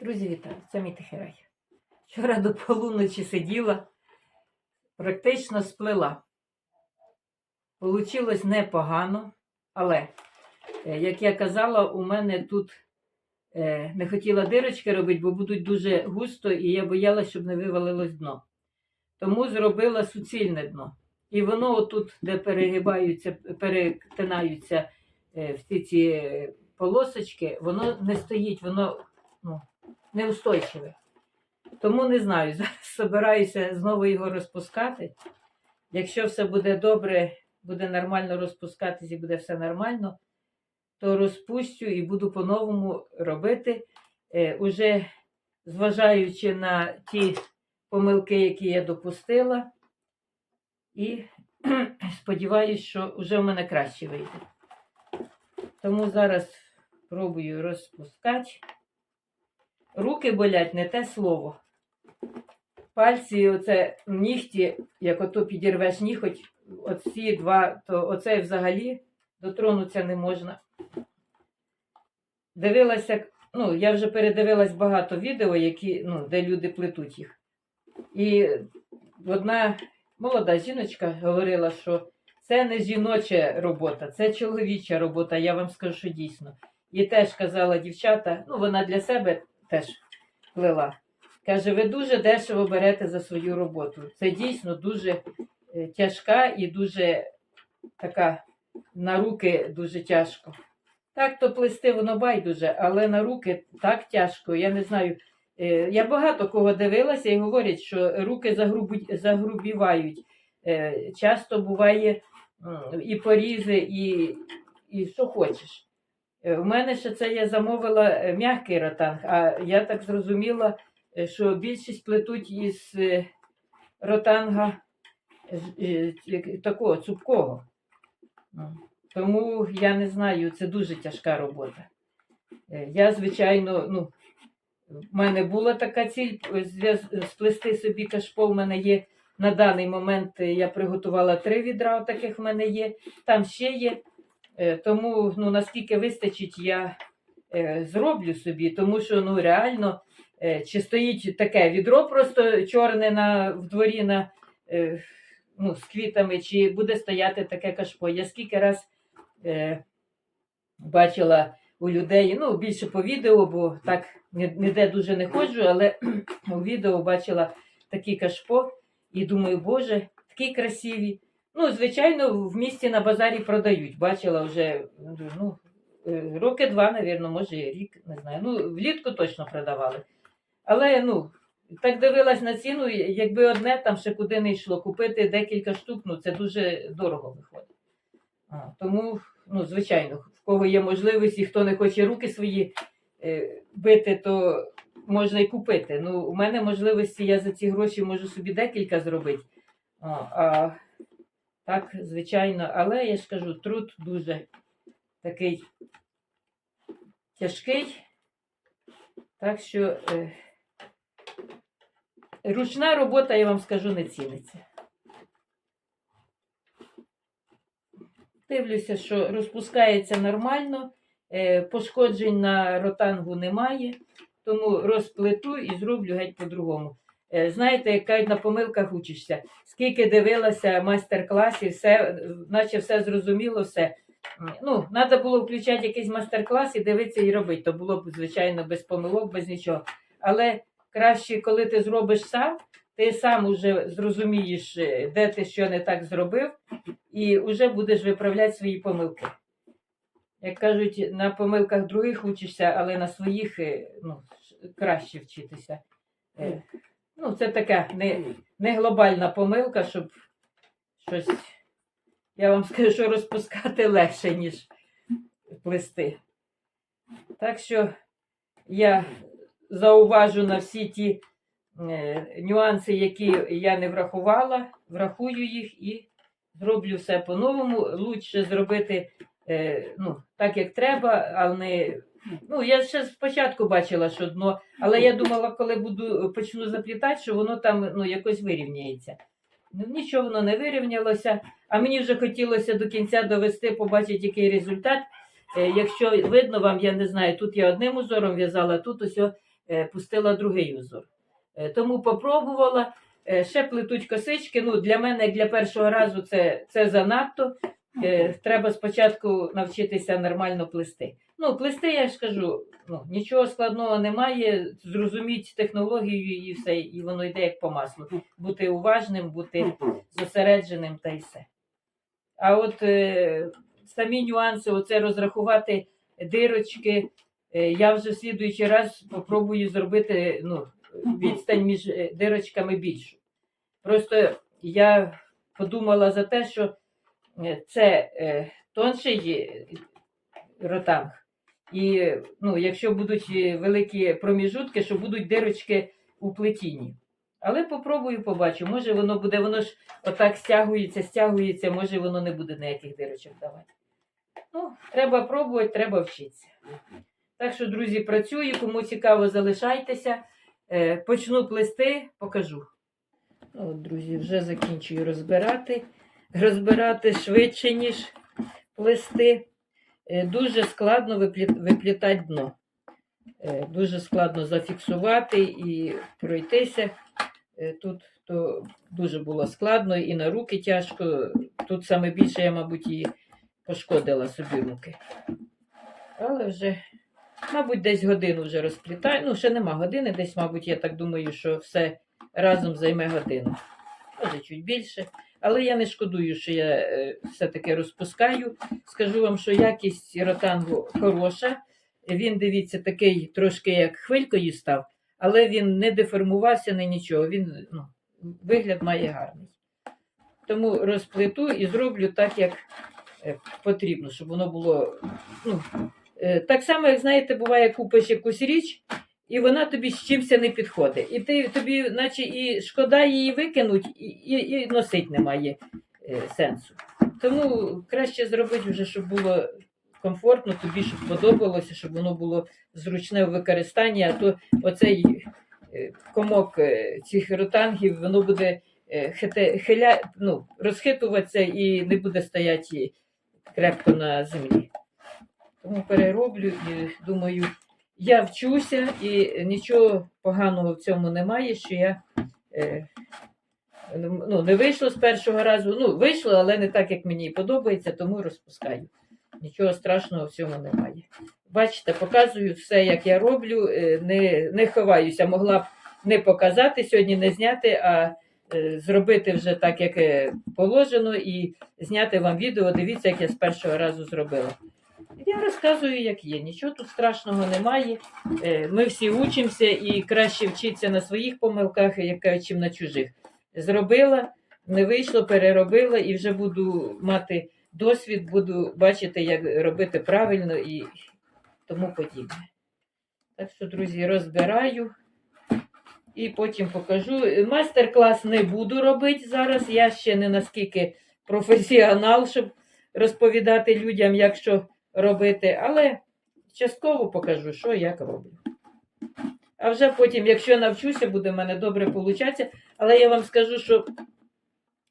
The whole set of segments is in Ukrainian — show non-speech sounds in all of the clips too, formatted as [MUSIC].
Друзі, вітаю! Це мій тихий рай. Вчора до полуночі сиділа, практично сплела. Получилось непогано, але, е, як я казала, у мене тут е, не хотіла дирочки робити, бо будуть дуже густо, і я боялася, щоб не вивалилось дно. Тому зробила суцільне дно. І воно отут, де перегибаються, перетинаються е, всі ці полосочки, воно не стоїть, воно ну, неустойчиве. Тому не знаю. [LAUGHS] Зараз збираюся знову його розпускати. Якщо все буде добре, буде нормально розпускатись і буде все нормально, то розпущу і буду по-новому робити, е, уже зважаючи на ті помилки, які я допустила. І [CLEARS THROAT] сподіваюся, що вже в мене краще вийде. Тому зараз пробую розпускати. Руки болять не те слово. Пальці, оце нігті, як ото підірвеш ніготь, оці два, то оце взагалі дотронутися не можна. Дивилася, ну, я вже передивилась багато відео, які, ну, де люди плетуть їх. І одна молода жіночка говорила, що це не жіноча робота, це чоловіча робота, я вам скажу, що дійсно. І теж казала дівчата, ну вона для себе теж плела. Каже, ви дуже дешево берете за свою роботу. Це дійсно дуже е, тяжка і дуже така на руки дуже тяжко. Так то плести воно байдуже, але на руки так тяжко. Я не знаю. Е, Я багато кого дивилася і говорять, що руки загрубівають. Е, Часто буває і порізи, і, і що хочеш. Е, У мене ще це я замовила е, м'який ротанг, а я так зрозуміла, е, що більшість плетуть із е, ротанга е, такого цупкого. Ну, Тому я не знаю, це дуже тяжка робота. Е, Я, звичайно, ну, в мене була така ціль е, сплести собі кашпо. В мене є на даний момент е, я приготувала три відра, таких в мене є. Там ще є. Е, Тому ну, наскільки вистачить, я е, зроблю собі, тому що ну, реально, е, чи стоїть таке відро просто чорне на, в дворі на, ну, з квітами, чи буде стояти таке кашпо. Я скільки раз е, бачила у людей, ну, більше по відео, бо так ніде дуже не ходжу, але [CLEARS THROAT] у відео бачила такі кашпо і думаю, боже, такі красиві. Ну, звичайно, в місті на базарі продають. Бачила вже ну, е, роки два, навірно, може, рік, не знаю. Ну, влітку точно продавали. Але ну, так дивилась на ціну, якби одне там ще куди не йшло, купити декілька штук, ну це дуже дорого виходить. А, тому, ну, звичайно, в кого є можливість і хто не хоче руки свої е, бити, то можна і купити. Ну, у мене можливості, я за ці гроші можу собі декілька зробити. А, а так, звичайно, але я ж кажу, труд дуже такий тяжкий. Так що е, ручна робота, я вам скажу, не ціниться. Дивлюся, що розпускається нормально, е, пошкоджень на ротангу немає, тому розплету і зроблю геть по-другому. Е, Знаєте, як кажуть, на помилках учишся. Скільки дивилася майстер-класів, все, наче все зрозуміло, все. Ну, треба було включати якийсь майстер-клас і дивитися і робити. То було б, звичайно, без помилок, без нічого. Але краще, коли ти зробиш сам, ти сам уже зрозумієш, е, де ти що не так зробив, і вже будеш виправляти свої помилки. Як кажуть, на помилках других учишся, але на своїх е, ну, краще вчитися. Ну, це така не, не глобальна помилка, щоб щось. Я вам скажу, що розпускати легше, ніж плести. Так що я зауважу на всі ті е, нюанси, які я не врахувала, врахую їх і зроблю все по-новому. Лучше зробити е, ну, так, як треба, але не. Ну, я ще спочатку бачила, що дно, але я думала, коли буду почну заплітати, що воно там ну, якось вирівняється. Ну, нічого воно не вирівнялося, а мені вже хотілося до кінця довести, побачити, який результат. Е, якщо видно вам, я не знаю, тут я одним узором в'язала, тут ось е, пустила другий узор. Е, Тому попробувала. Е, Ще плетуть косички. Ну, для мене, для першого разу, це, це занадто. Е, Треба спочатку навчитися нормально плести. Ну, плести, я ж кажу, ну, нічого складного немає. Зрозуміть технологію і все, і воно йде як по маслу. Бути уважним, бути зосередженим та й все. А от е, самі нюанси, оце розрахувати дирочки, е, я вже в слідуючий раз попробую зробити ну, відстань між е, дирочками більшу. Просто я подумала за те, що це е, тонший е, ротанг. І ну, якщо будуть е, великі проміжутки, що будуть дирочки у плетінні. Але попробую, побачу. Може воно буде, воно ж отак стягується, стягується, може воно не буде ніяких дирочок давати. Ну, треба пробувати, треба вчитися. Так що, друзі, працюю, кому цікаво, залишайтеся. Е, почну плести, покажу. Ну, От, друзі, вже закінчую розбирати. Розбирати швидше, ніж плести. Е, дуже складно виплітати дно. Е, дуже складно зафіксувати і пройтися. Е, Тут то дуже було складно і на руки тяжко. Тут саме більше я, мабуть, і пошкодила собі руки. Але вже, мабуть, десь годину вже розплітаю. Ну, ще нема години, десь, мабуть, я так думаю, що все разом займе годину. Може, чуть більше. Але я не шкодую, що я е, все-таки розпускаю. Скажу вам, що якість ротангу хороша. Він, дивіться, такий трошки як хвилькою став, але він не деформувався, не нічого. Він ну, вигляд має гарний. Тому розплету і зроблю так, як е, потрібно, щоб воно було. Ну, е, так само, як знаєте, буває, купиш якусь річ, і вона тобі з чимся не підходить. І ти тобі, наче і шкода її викинуть, і, і, і носить немає е, сенсу. Тому краще зробити вже, щоб було комфортно, тобі щоб подобалося, щоб воно було зручне в використанні, а то оцей е, комок е, цих ротангів, воно буде е, хите, хиля, ну, розхитуватися і не буде стояти крепко на землі. Тому перероблю і думаю, я вчуся і нічого поганого в цьому немає, що я е, ну, не вийшло з першого разу. Ну, вийшло, але не так, як мені подобається, тому розпускаю. Нічого страшного в цьому немає. Бачите, показую все, як я роблю, е, не, не ховаюся. Могла б не показати сьогодні, не зняти, а е, зробити вже так, як е, положено, і зняти вам відео. Дивіться, як я з першого разу зробила. Я розказую, як є. Нічого тут страшного немає. Е, Ми всі учимося і краще вчитися на своїх помилках, кажуть, чим на чужих. Зробила, не вийшло, переробила і вже буду мати досвід, буду бачити, як робити правильно і тому подібне. Так що, друзі, розбираю і потім покажу. Майстер-клас не буду робити зараз. Я ще не наскільки професіонал, щоб розповідати людям, як що робити, але частково покажу, що як роблю. А вже потім, якщо навчуся, буде в мене добре получатися. Але я вам скажу, що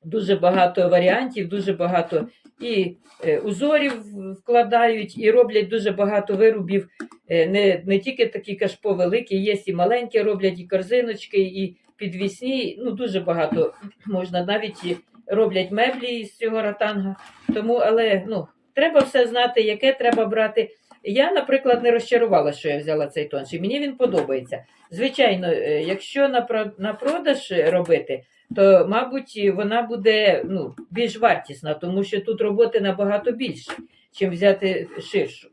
дуже багато варіантів, дуже багато і е, узорів вкладають, і роблять дуже багато виробів. Е, не, не тільки такі кашпо великі, є і маленькі роблять, і корзиночки, і підвісні. Ну, дуже багато можна навіть і роблять меблі з цього ратанга. Тому, але ну, треба все знати, яке треба брати. Я, наприклад, не розчарувала, що я взяла цей тонший. Мені він подобається. Звичайно, е, якщо на, продаж робити, то, мабуть, вона буде ну, більш вартісна, тому що тут роботи набагато більше, чим взяти ширшу.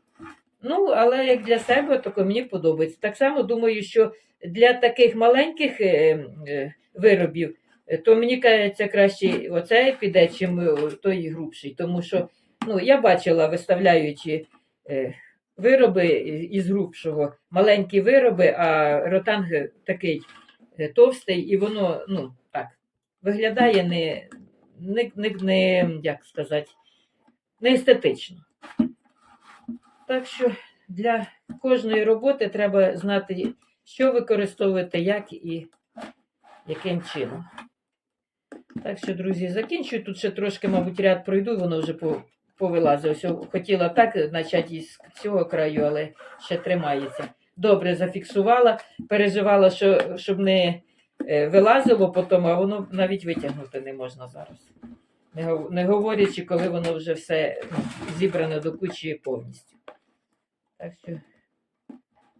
Ну, але як для себе, то мені подобається. Так само думаю, що для таких маленьких е, е, виробів, то мені кажеться, краще оцей піде, чим той грубший. Тому що ну, я бачила, виставляючи е, вироби із грубшого, маленькі вироби, а ротанг такий е, товстий, і воно, ну, так, виглядає не, не, не, не як сказати, не естетично. Так що для кожної роботи треба знати, що використовувати, як і яким чином. Так що, друзі, закінчую. Тут ще трошки, мабуть, ряд пройду, воно вже по, повилазило. Ось хотіла так почати із цього краю, але ще тримається. добре зафіксувала, переживала, що, щоб не е, вилазило потім, а воно навіть витягнути не можна зараз. Не, говорячи, коли воно вже все ну, зібрано до кучі повністю. Так що,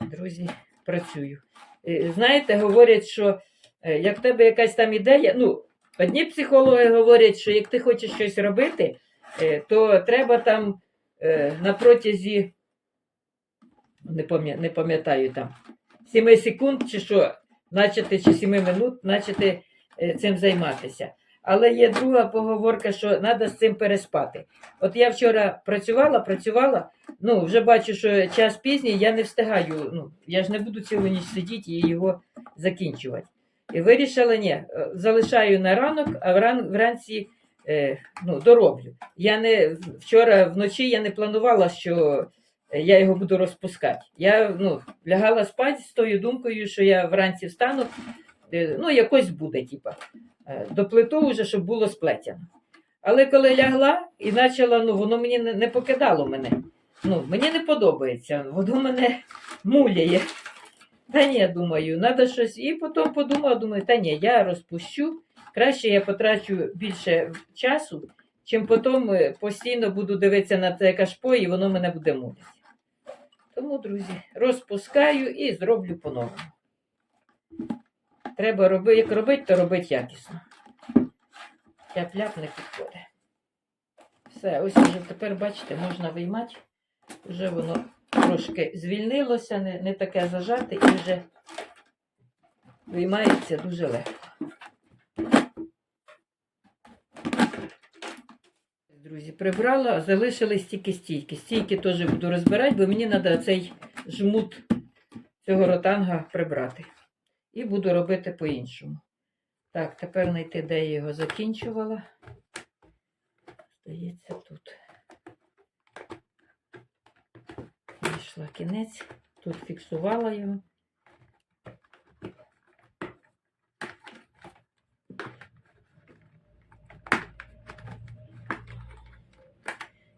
друзі, працюю. Е, Знаєте, говорять, що е, як в тебе якась там ідея, ну, одні психологи говорять, що як ти хочеш щось робити, то треба там е, на протязі, не пам'ятаю там, 7 секунд чи що, начати, чи 7 минут, начати е, цим займатися. Але є друга поговорка, що треба з цим переспати. От я вчора працювала, працювала, ну вже бачу, що час пізній, я не встигаю. Ну, я ж не буду цілу ніч сидіти і його закінчувати. І вирішила, ні, е, залишаю на ранок, а вранці е, ну, дороблю. Я не вчора вночі я не планувала, що е, я його буду розпускати. Я ну, лягала спати з тою думкою, що я вранці встану, е, ну, якось буде, типа. Е, Доплету вже, щоб було сплетено. Але коли лягла і почала, ну воно мені не покидало мене. Ну, мені не подобається, воно мене муляє. Та ні, думаю, треба щось. І потім подумала, думаю, та ні, я розпущу. Краще я потрачу більше часу, чим потім е, постійно буду дивитися на це кашпо, і воно мене буде мулити. Тому, друзі, розпускаю і зроблю по-новому. Треба робити, як робити, то робити якісно. Тяп-ляп не підходить. Все, ось вже тепер, бачите, можна виймати. Вже воно трошки звільнилося, не, не таке зажате і вже виймається дуже легко. Друзі, прибрала, залишились тільки стійки. Стійки теж буду розбирати, бо мені треба цей жмут цього ротанга прибрати. І буду робити по-іншому. Так, тепер знайти, де я його закінчувала. Здається, тут. Знайшла кінець, тут фіксувала його.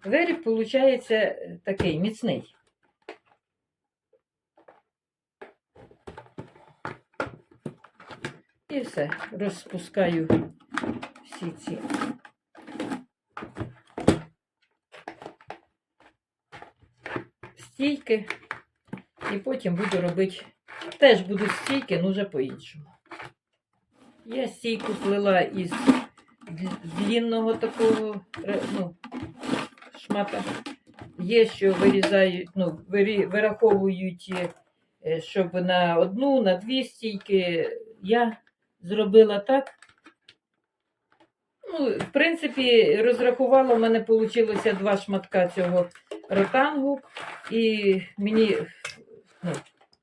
Виріб, виходить, такий міцний. І все, розпускаю всі ці. Стійки. І потім буду робити, теж будуть стійки, ну вже по-іншому. Я стійку плела із длі- длінного такого ну, шмата. Є, що вирізають, ну, вираховують, е, щоб на одну, на дві стійки. Я зробила так. Ну, в принципі, розрахувала, в мене вийшло два шматка цього ротангу, і мені ну,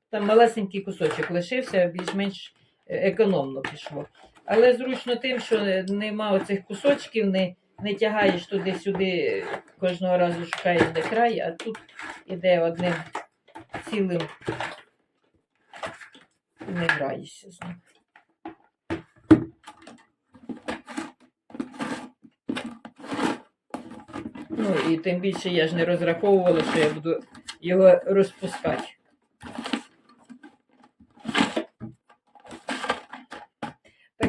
там малесенький кусочок лишився, більш-менш е, економно пішло. Але зручно тим, що нема оцих кусочків, не, не тягаєш туди-сюди, кожного разу шукаєш де край, а тут іде одним цілим і не граєшся з ним. Ну і тим більше я ж не розраховувала, що я буду його розпускати.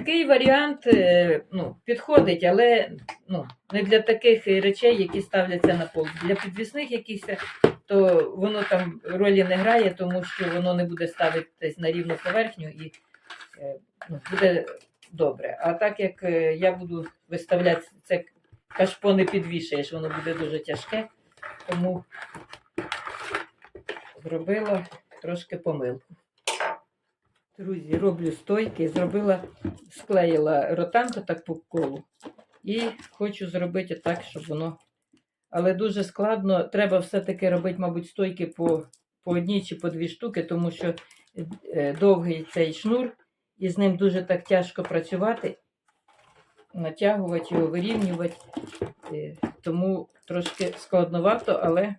Такий варіант е, ну, підходить, але ну, не для таких речей, які ставляться на пол. Для підвісних якихось, то воно там ролі не грає, тому що воно не буде ставитись на рівну поверхню і е, ну, буде добре. А так як е, я буду виставляти це кашпо не підвішаєш, воно буде дуже тяжке, тому зробила трошки помилку. Друзі, роблю стойки, зробила, склеїла ротанку так по колу. І хочу зробити так, щоб воно. Але дуже складно. Треба все-таки робити, мабуть, стойки по, по одній чи по дві штуки, тому що е, довгий цей шнур, і з ним дуже так тяжко працювати, натягувати його, вирівнювати. Е, Тому трошки складновато, але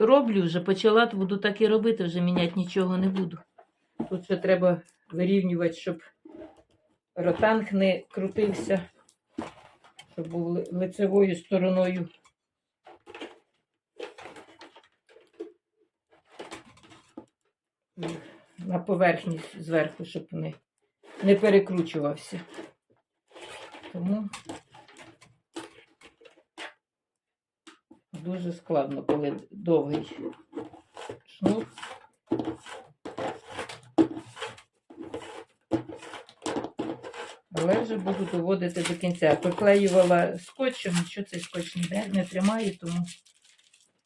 роблю вже, почала, то буду так і робити, вже міняти нічого не буду. Тут ще треба вирівнювати, щоб ротанг не крутився, щоб був лицевою стороною. на поверхні зверху, щоб не, не перекручувався. Тому дуже складно, коли довгий шнур. Але вже буду доводити до кінця. Приклеювала скотчем, що цей скотч ніде не тримає, тому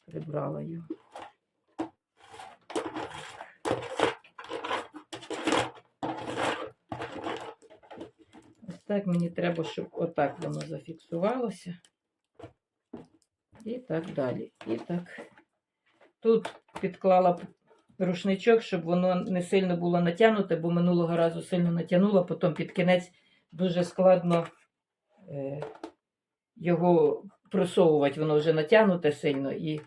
прибрала його. Ось так мені треба, щоб отак воно зафіксувалося. І так далі. І так. Тут підклала рушничок, щоб воно не сильно було натягнуте, бо минулого разу сильно натягнула, потім під кінець дуже складно е, його просовувати, воно вже натягнуте сильно і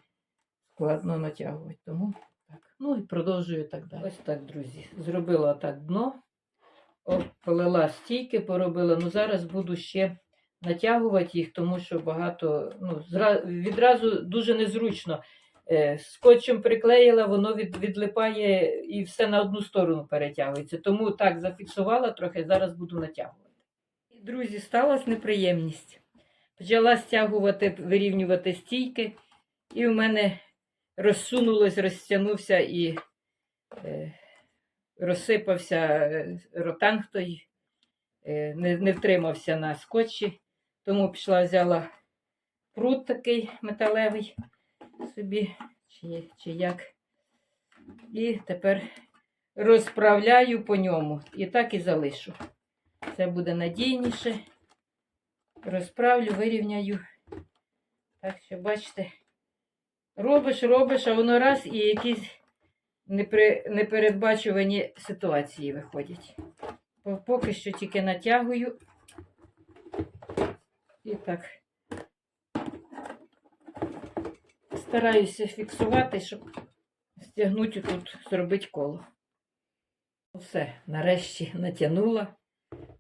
складно натягувати. Тому так. Ну і продовжую так далі. Ось так, друзі. Зробила так дно, полила стійки, поробила. Ну зараз буду ще натягувати їх, тому що багато, ну, відразу дуже незручно. Е, Скотчем приклеїла, воно від, відлипає і все на одну сторону перетягується. Тому так зафіксувала трохи, зараз буду натягувати. Друзі, сталася неприємність. Почала стягувати, вирівнювати стійки, і в мене розсунулось, розтягнувся і е, розсипався е, ротанг той, е, не, не втримався на скотчі. Тому пішла, взяла прут такий металевий собі, чи, чи як. І тепер розправляю по ньому. І так і залишу. Це буде надійніше. Розправлю, вирівняю. Так що, бачите, робиш, робиш, а воно раз і якісь непри, непередбачувані ситуації виходять. Поки що тільки натягую. І так. Стараюся фіксувати, щоб стягнути тут, зробити коло. Все, нарешті натягнула,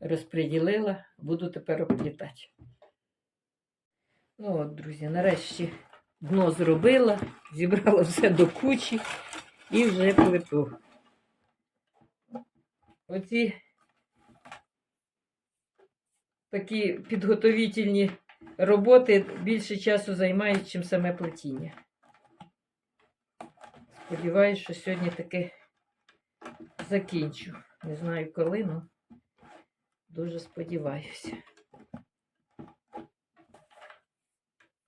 розподілила, буду тепер оплітати. Ну от, друзі, нарешті дно зробила, зібрала все до кучі і вже плиту. Оці такі підготовительні роботи більше часу займають, чим саме плетіння. Сподіваюсь, що сьогодні таки закінчу. Не знаю коли, але дуже сподіваюся.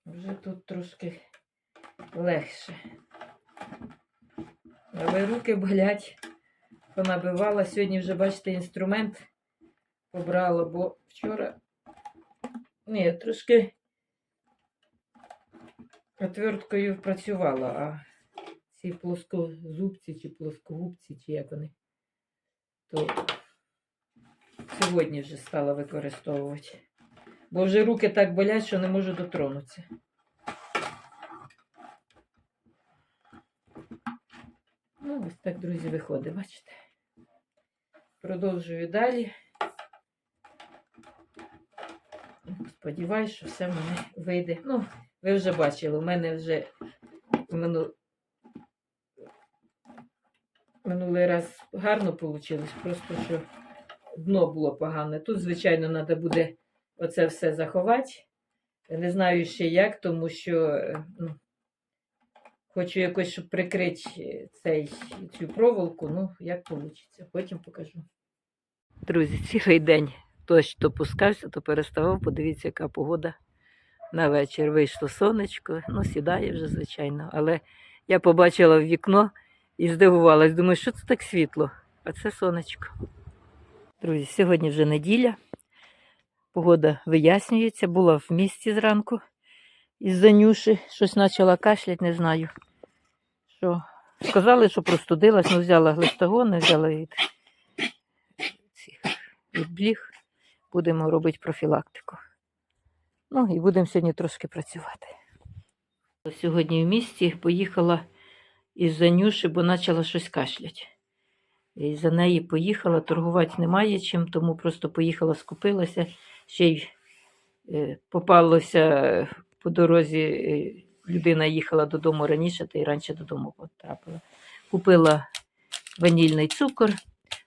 Вже тут трошки легше. Але руки болять, понабивала. Сьогодні вже, бачите, інструмент побрала, бо вчора ні, трошки отверткою працювала, а ці плоскозубці чи плоскогубці, чи як вони, то сьогодні вже стала використовувати. Бо вже руки так болять, що не можу дотронутися. Ну, ось так, друзі, виходить, бачите. Продовжую далі. Сподіваюсь, що все в мене вийде. Ну, ви вже бачили, у мене вже мину... минулий раз гарно вийшло, просто що дно було погане. Тут, звичайно, треба буде оце все заховати. Не знаю ще як, тому що е, ну, хочу якось, щоб прикрити е, цей, цю проволоку, ну, як вийде. Потім покажу. Друзі, цілий день дощ то пускався, то переставав. Подивіться, яка погода на вечір. Вийшло сонечко, ну, сідає вже, звичайно. Але я побачила в вікно і здивувалась. Думаю, що це так світло? А це сонечко. Друзі, сьогодні вже неділя. Погода вияснюється. Була в місті зранку із-за нюші. Щось почала кашлять, не знаю. Що. Сказали, що простудилась, ну взяла глистогони, взяла від цих від бліг. Будемо робити профілактику. Ну і будемо сьогодні трошки працювати. Сьогодні в місті поїхала із-за нюші, бо почала щось кашлять. І за неї поїхала, торгувати немає чим, тому просто поїхала, скупилася. Ще й е, попалося по дорозі, е, людина їхала додому раніше, та й раніше додому потрапила. Купила ванільний цукор,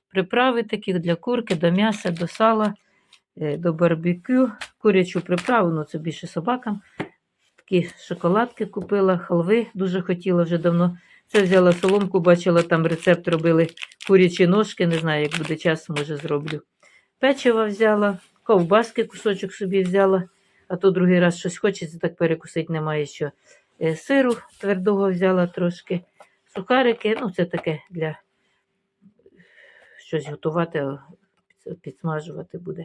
приправи такі для курки, до м'яса, до сала, до барбекю, курячу приправу, ну це більше собакам. Такі шоколадки купила, халви дуже хотіла вже давно. Це взяла соломку, бачила, там рецепт робили курячі ножки, не знаю, як буде час, може зроблю. Печива взяла, ковбаски кусочок собі взяла, а то другий раз щось хочеться, так перекусити немає що. Е, Сиру твердого взяла трошки, сухарики, ну це таке для щось готувати, підсмажувати буде.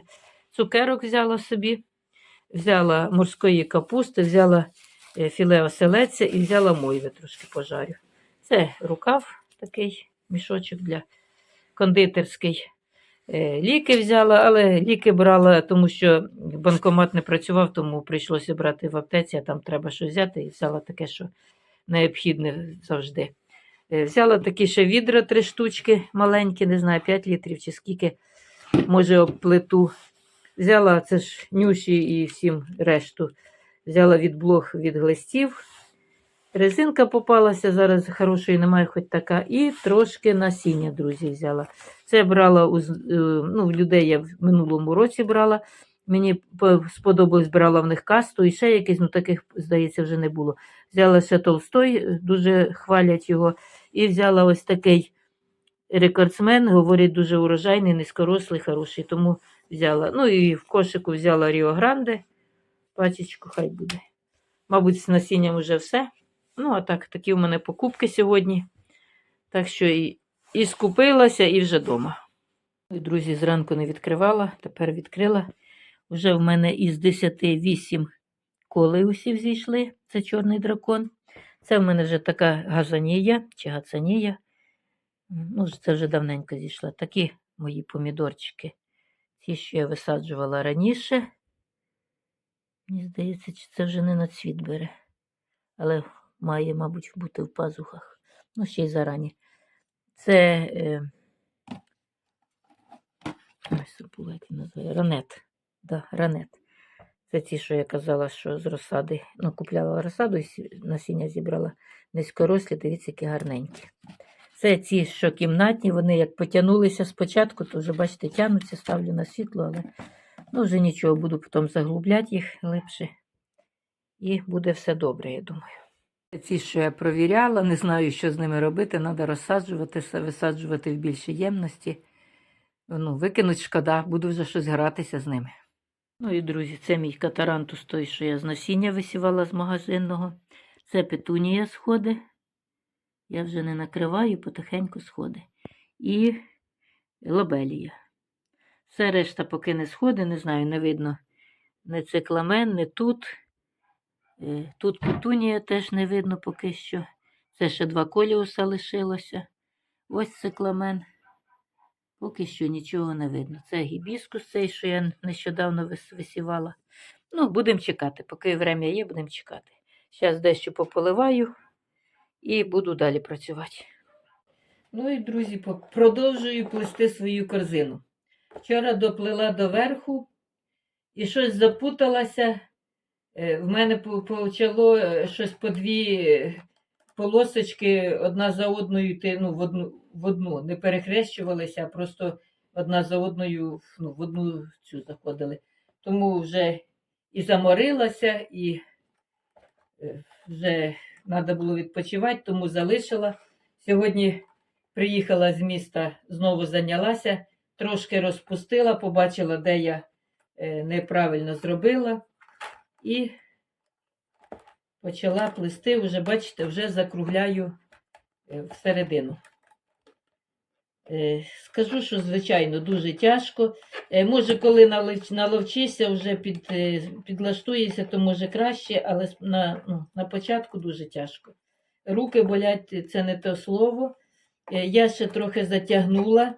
Цукерок взяла собі, взяла морської капусти, взяла е, філе оселедця і взяла мойви трошки пожарю. Це рукав такий мішочок для кондитерський. Е, Ліки взяла, але ліки брала, тому що банкомат не працював, тому прийшлося брати в аптеці, а там треба щось взяти, і взяла таке, що необхідне завжди. Е, Взяла такі ще відра, три штучки маленькі, не знаю, 5 літрів чи скільки, може, об плиту. Взяла це ж нюші і всім решту. Взяла від блох від глистів. Резинка попалася, зараз хорошої немає, хоч така. І трошки насіння, друзі, взяла. Це брала у е, ну, людей я в минулому році брала. Мені сподобалось, брала в них касту і ще якийсь, ну таких, здається, вже не було. Взяла ще Толстой, дуже хвалять його. І взяла ось такий рекордсмен, говорять, дуже урожайний, низькорослий, хороший, тому взяла. Ну і в кошику взяла Ріо Гранде, пачечку, хай буде. Мабуть, з насінням вже все. Ну, а так, такі в мене покупки сьогодні. Так що і, і скупилася, і вже вдома. Друзі, зранку не відкривала, тепер відкрила. Вже в мене із 10 8 коли усі зійшли. Це чорний дракон. Це в мене вже така газанія чи гацанія. Ну, це вже давненько зійшла. Такі мої помідорчики. Ті, що я висаджувала раніше. Мені здається, чи це вже не на цвіт бере. Але має, мабуть, бути в пазухах. Ну, ще й зарані. Це е, ось забула, як називає. Ранет. Да, ранет. Це ті, що я казала, що з розсади. Ну, купляла розсаду і насіння зібрала низькорослі, дивіться, які гарненькі. Це ті, що кімнатні, вони як потягнулися спочатку, то вже, бачите, тягнуться, ставлю на світло, але ну, вже нічого, буду потім заглубляти їх глибше. І буде все добре, я думаю. Ці, що я провіряла, не знаю, що з ними робити. Треба розсаджувати, висаджувати в більшій ємності. Ну, викинуть шкода, буду вже щось гратися з ними. Ну і друзі, це мій катарантус той, що я з насіння висівала з магазинного. Це петунія сходи. Я вже не накриваю, потихеньку сходи. І лобелія. Все решта поки не сходи, не знаю, не видно. Не цикламен, не тут. Е, Тут петунія теж не видно поки що. Це ще два коліуса лишилося. Ось цикламен. Поки що нічого не видно. Це гібіскус цей, що я нещодавно висівала. Ну, будемо чекати. Поки время є, будемо чекати. Зараз дещо пополиваю і буду далі працювати. Ну і, друзі, продовжую плести свою корзину. Вчора доплила до верху і щось запуталася. Е, В мене почало е, щось по дві е, полосочки одна за одною йти ну, в, одну, в одну. Не перехрещувалися, а просто одна за одною ну, в одну цю заходили. Тому вже і заморилася, і вже треба було відпочивати, тому залишила. Сьогодні приїхала з міста, знову зайнялася, трошки розпустила, побачила, де я е, неправильно зробила. І почала плести, вже, бачите, вже закругляю е, всередину. Е, Скажу, що, звичайно, дуже тяжко. Е, Може, коли наловчишся, вже під, е, підлаштуєшся, то може краще, але на, ну, на початку дуже тяжко. Руки болять, це не те слово. Я ще трохи затягнула.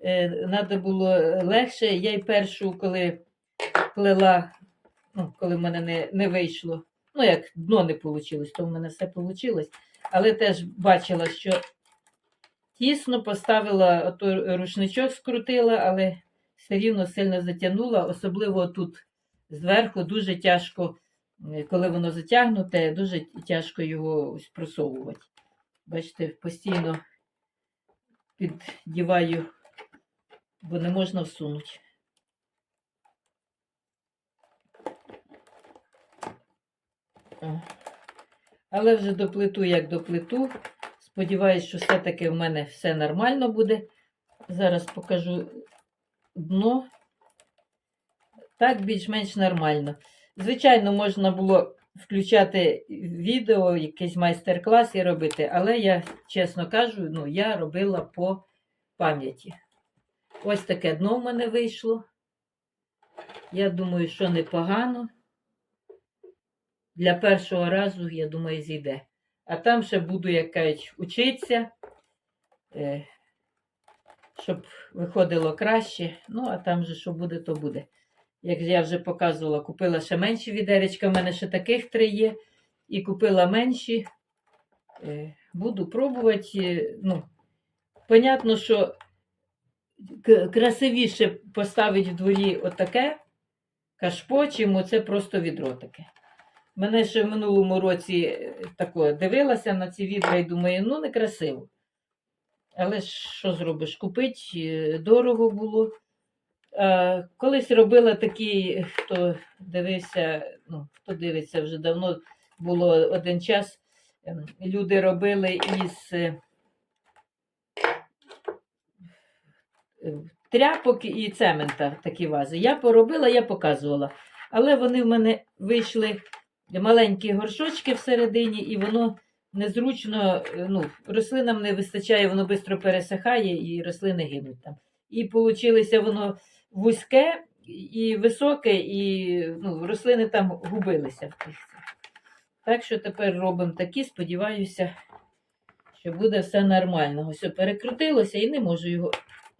Треба було легше. Я й першу, коли плела, ну, коли в мене не, не вийшло, ну, як дно не вийшло, то в мене все вийшло. Але теж бачила, що тісно поставила рушничок, скрутила, але все рівно сильно затягнула, особливо тут зверху дуже тяжко, е, коли воно затягнуте, дуже тяжко його просовувати. Бачите, постійно піддіваю, бо не можна всунути. Але вже доплету, як доплету. Сподіваюсь, що все-таки в мене все нормально буде. Зараз покажу дно. Так, більш-менш нормально. Звичайно, можна було включати відео, якийсь майстер-клас і робити, але я, чесно кажу, ну, я робила по пам'яті. Ось таке дно в мене вийшло. Я думаю, що непогано. Для першого разу, я думаю, зійде. А там ще буду, як кажуть, учитися, е, щоб виходило краще. Ну, а там же що буде, то буде. Як я вже показувала, купила ще менші відеречка, в мене ще таких три є. І купила менші. Е, Буду пробувати. е, Ну, понятно, що красивіше поставити в дворі отаке кашпо, чим оце просто відро таке. Мене ще в минулому році е, тако дивилася на ці відра і думаю, ну некрасиво. Але що зробиш? Купить е, дорого було. А, колись робила такі, хто дивився, ну, хто дивиться вже давно, було один час. ем, Люди робили із е, е, тряпок і цемента такі вази. Я поробила, я показувала. Але вони в мене вийшли маленькі горшочки всередині, і воно незручно, е, ну, рослинам не вистачає, воно швидко пересихає і рослини гинуть там. І вийшло воно вузьке і високе, і ну, рослини там губилися в тих. Так що тепер робимо такі, сподіваюся, що буде все нормально. Ось перекрутилося і не можу його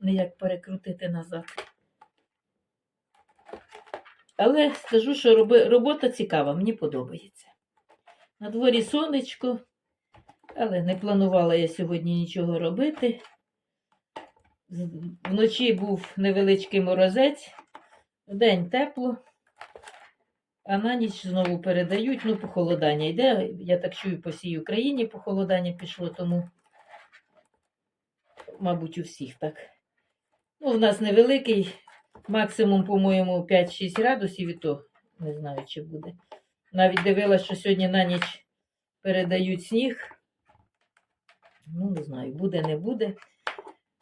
ніяк перекрутити назад. Але скажу, що робота цікава, мені подобається. На дворі сонечко, але не планувала я сьогодні нічого робити. Вночі був невеличкий морозець, вдень тепло, а на ніч знову передають, ну, похолодання йде. Я так чую, по всій Україні похолодання пішло, тому, мабуть, у всіх так. Ну, в нас невеликий, максимум, по-моєму, 5-6 градусів, і то не знаю, чи буде. Навіть дивилася, що сьогодні на ніч передають сніг. Ну, не знаю, буде, не буде.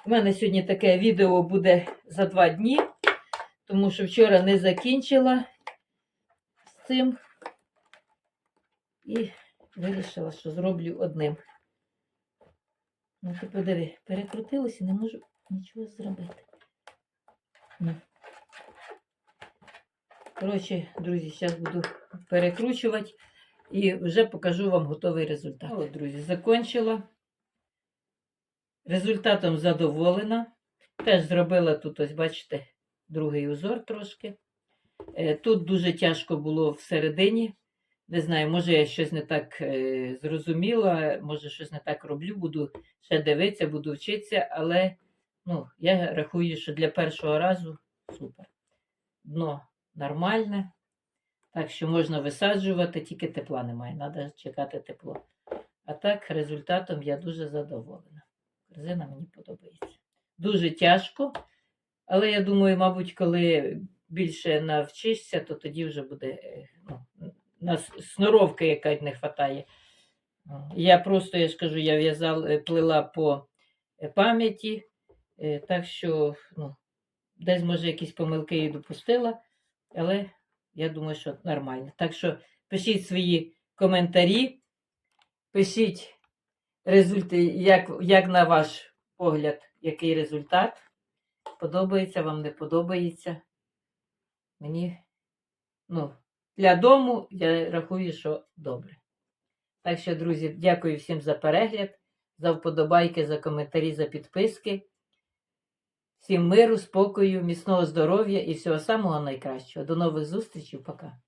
У мене сьогодні таке відео буде за два дні, тому що вчора не закінчила з цим. І вирішила, що зроблю одним. Ну, ти подиви, перекрутилося, не можу нічого зробити. Коротше, друзі, зараз буду перекручувати і вже покажу вам готовий результат. От, друзі, закончила. Результатом задоволена. Теж зробила тут, ось, бачите, другий узор трошки. Е, Тут дуже тяжко було всередині. Не знаю, може я щось не так е, зрозуміла, може щось не так роблю, буду ще дивитися, буду вчитися, але ну, я рахую, що для першого разу супер. Дно нормальне, так що можна висаджувати, тільки тепла немає, треба чекати тепло. А так, результатом я дуже задоволена. Корзина мені подобається. Дуже тяжко, але я думаю, мабуть, коли більше навчишся, то тоді вже буде е, ну, на с- якась не вистачає. Я просто, я ж кажу, я в'язала, е, плела по е, пам'яті, так що ну, десь, може, якісь помилки і допустила, але я думаю, що нормально. Так що пишіть свої коментарі, пишіть результ... як, як на ваш погляд, який результат. Подобається вам, не подобається. Мені, ну, для дому я рахую, що добре. Так що, друзі, дякую всім за перегляд, за вподобайки, за коментарі, за підписки. Всім миру, спокою, міцного здоров'я і всього самого найкращого. До нових зустрічей. Пока.